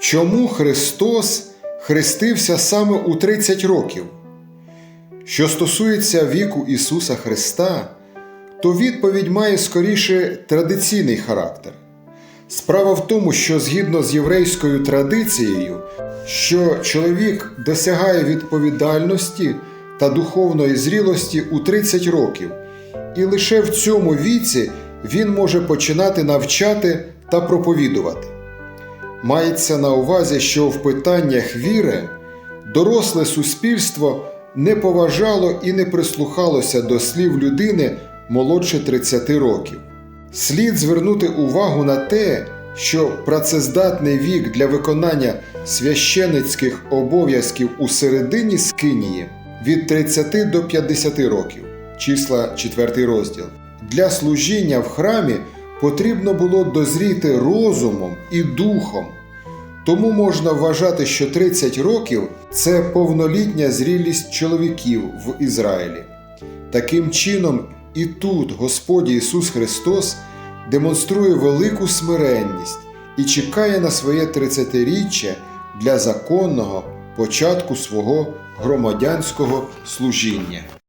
Чому Христос хрестився саме у 30 років? Що стосується віку Ісуса Христа, то відповідь має скоріше традиційний характер. Справа в тому, що згідно з єврейською традицією, що чоловік досягає відповідальності та духовної зрілості у 30 років, і лише в цьому віці він може починати навчати та проповідувати. Мається на увазі, що в питаннях віри доросле суспільство не поважало і не прислухалося до слів людини молодше 30 років. Слід звернути увагу на те, що працездатний вік для виконання священицьких обов'язків у середині скинії від 30 до 50 років, числа 4 розділ. Для служіння в храмі потрібно було дозріти розумом і духом. Тому можна вважати, що 30 років це повнолітня зрілість чоловіків в Ізраїлі. Таким чином, і тут Господь Ісус Христос демонструє велику смиренність і чекає на своє 30-річчя для законного початку свого громадянського служіння.